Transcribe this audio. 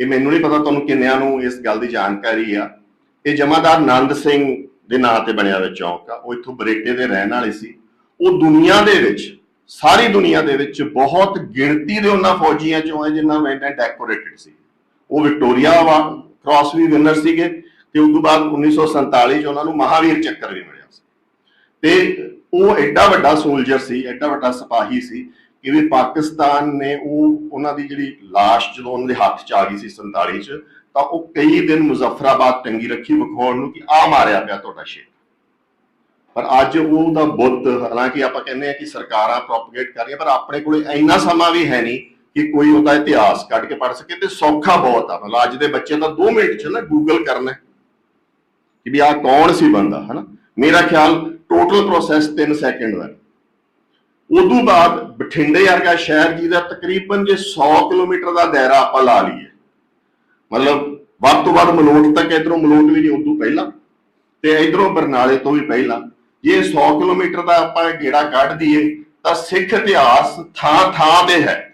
ਇਹ ਮੈਨੂੰ ਨਹੀਂ ਪਤਾ ਤੁਹਾਨੂੰ ਕਿੰਨਿਆਂ ਨੂੰ ਇਸ ਗੱਲ ਦੀ ਜਾਣਕਾਰੀ ਆ। ਇਹ ਜਮਾਦਾਰ ਨੰਦ ਸਿੰਘ ਦੇ ਨਾਂ ਤੇ ਬਣਿਆ ਹੋਇਆ ਚੌਂਕ ਆ। ਉਹ ਇੱਥੋਂ ਬਰੇਟੇ ਦੇ ਰਹਿਣ ਵਾਲੇ ਸੀ। ਉਹ ਦੁਨੀਆ ਦੇ ਵਿੱਚ, ਸਾਰੀ ਦੁਨੀਆ ਦੇ ਵਿੱਚ ਬਹੁਤ ਗਿਣਤੀ ਦੇ ਉਹਨਾਂ ਫੌਜੀਆਂ ਚੋਂ ਹੈ ਜਿਨ੍ਹਾਂ ਵਿੱਚ ਡੈਕੋਰੇਟਡ ਸੀ। ਉਹ ਵਿਕਟੋਰੀਆ ਵਾ ਕ੍ਰਾਸ ਵੀ ਵਿਨਰ ਸੀਗੇ ਤੇ ਉਸ ਤੋਂ ਬਾਅਦ 1947 ਚ ਉਹਨਾਂ ਨੂੰ ਮਹਾਵੀਰ ਚੱਕਰ ਵੀ ਮਿਲਿਆ ਸੀ। ਤੇ ਉਹ ਐਡਾ ਵੱਡਾ ਸੋਲਜਰ ਸੀ, ਐਡਾ ਵੱਡਾ ਸਿਪਾਹੀ ਸੀ ਕਿ ਵੀ ਪਾਕਿਸਤਾਨ ਨੇ ਉਹ, ਉਹਨਾਂ ਦੀ ਜਿਹੜੀ লাশ ਜਦੋਂ ਉਹਨਾਂ ਦੇ ਹੱਥ ਚ ਆ ਗਈ ਸੀ 47 ਚ, ਤਾਂ ਉਹ ਕਈ ਦਿਨ ਮੁਜ਼ਫਰਾਬਾਦ ਟੰਗੀ ਰੱਖੀ ਵਿਖਾਉਣ ਨੂੰ ਕਿ ਆ ਮਾਰਿਆ ਪਿਆ ਤੁਹਾਡਾ ਸ਼ੇਰ। ਪਰ ਅੱਜ ਉਹਦਾ ਬੁੱਤ ਹਾਲਾਂਕਿ ਆਪਾਂ ਕਹਿੰਦੇ ਆ ਕਿ ਸਰਕਾਰਾਂ ਪ੍ਰੋਪਗੇਟ ਕਰ ਰਹੀਆਂ, ਪਰ ਆਪਣੇ ਕੋਲੇ ਇੰਨਾ ਸਮਾਂ ਵੀ ਹੈ ਨਹੀਂ ਕਿ ਕੋਈ ਉਹਦਾ ਇਤਿਹਾਸ ਕੱਢ ਕੇ ਪੜ ਸਕੇ ਤੇ ਸੌਖਾ ਬਹੁਤ ਆ। ਮਤਲਬ ਅੱਜ ਦੇ ਬੱਚੇ ਤਾਂ 2 ਮਿੰਟ ਚ ਨਾ ਗੂਗਲ ਕਰਨਾ ਕਿ ਵੀ ਆ ਕੌਣ ਸੀ ਬੰਦਾ, ਹਨਾ? ਮੇਰਾ ਖਿਆਲ ਟੋਟਲ ਪ੍ਰੋਸੈਸ 3 ਸੈਕਿੰਡ ਦਾ ਉਦੋਂ ਬਾਅਦ ਬਠਿੰਡੇ ਵਰਗਾ ਸ਼ਹਿਰ ਜਿਹਦਾ ਤਕਰੀਬਨ ਜੇ 100 ਕਿਲੋਮੀਟਰ ਦਾ ਦਾਇਰਾ ਆਪਾਂ ਲਾ ਲਈਏ, ਮਤਲਬ ਵੱਧ ਤੋਂ ਵੱਧ ਮਲੋਟ ਤੱਕ ਇਧਰੋਂ ਮਲੋਟ ਵੀ ਨਹੀਂ, ਉਦੋਂ ਪਹਿਲਾਂ ਤੇ ਇਧਰੋਂ ਬਰਨਾਲੇ ਤੋਂ ਵੀ ਪਹਿਲਾਂ। ਜੇ 100 ਕਿਲੋਮੀਟਰ ਦਾ ਆਪਾਂ ਗੇੜਾ ਕੱਢ ਦਈਏ, ਤਾਂ ਸਿੱਖ ਇਤਿਹਾਸ ਥਾਂ ਥਾਂ ਤੇ ਹੈ।